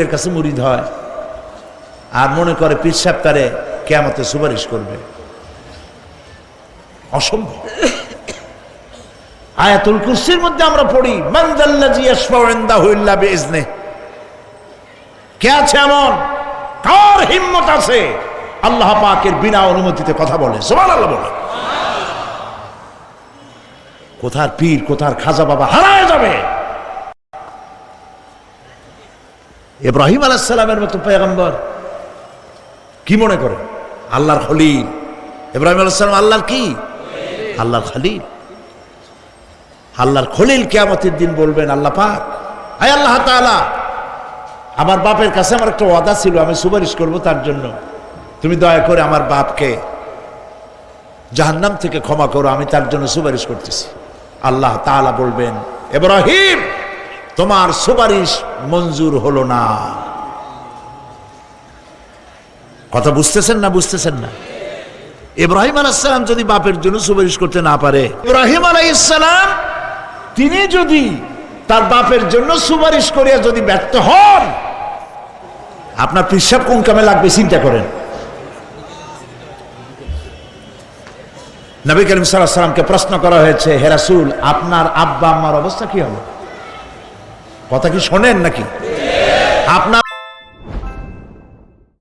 এর কাছে মুরিদ হয় আর মনে করে পীর সাহেব তারে কেমতে সুপারিশ করবে। অসম্ভব। আয়াতুল কুরসির মধ্যে আমরা পড়ি বিইজনে কে আছে এমন? কার হিম্মত আছে? আল্লাহ পাকের বিনা অনুমতিতে কথা বলে। সুবহানাল্লাহ বলে। কোথার পীর, কোথার খাজা বাবা হারায় যাবে? ইব্রাহিম আলাইসালামের মতো পেগম্বর কি মনে করে? আল্লাহর খলিল। ইব্রাহিম আলাইসালাম আল্লাহর কি? আল্লাহর খলিল। আল্লাহর খলিল কেয়ামতের দিন বলবেন, আল্লাহ পাক, আয় আল্লাহ তাআলা, আমার বাপের কাছে আমার একটা ওয়াদা ছিল, আমি সুপারিশ করব তার জন্য। তুমি দয়া করে আমার বাপকে জাহান্নাম থেকে ক্ষমা করো, আমি তার জন্য সুপারিশ করতেছি। আল্লাহ তাআলা বলবেন, ইব্রাহিম তোমার সুপারিশ মঞ্জুর হলো না। কথা বুঝতেছেন না বুঝতেছেন না? ইব্রাহিম আলাইসালাম যদি বাপের জন্য সুপারিশ করতে না পারে, ইব্রাহিম আলাইসালাম তিনি যদি তার বাপের জন্য সুপারিশ করিয়া যদি ব্যর্থ হন, আপনার পিসাব কোন কামে লাগবে চিন্তা করেন। নবী করিম সাল্লাহ সাল্লামকে প্রশ্ন করা হয়েছে হেরাসুল আপনার আব্বা আম্মার অবস্থা কি হবে? কথা কি শোনেন নাকি? আপনার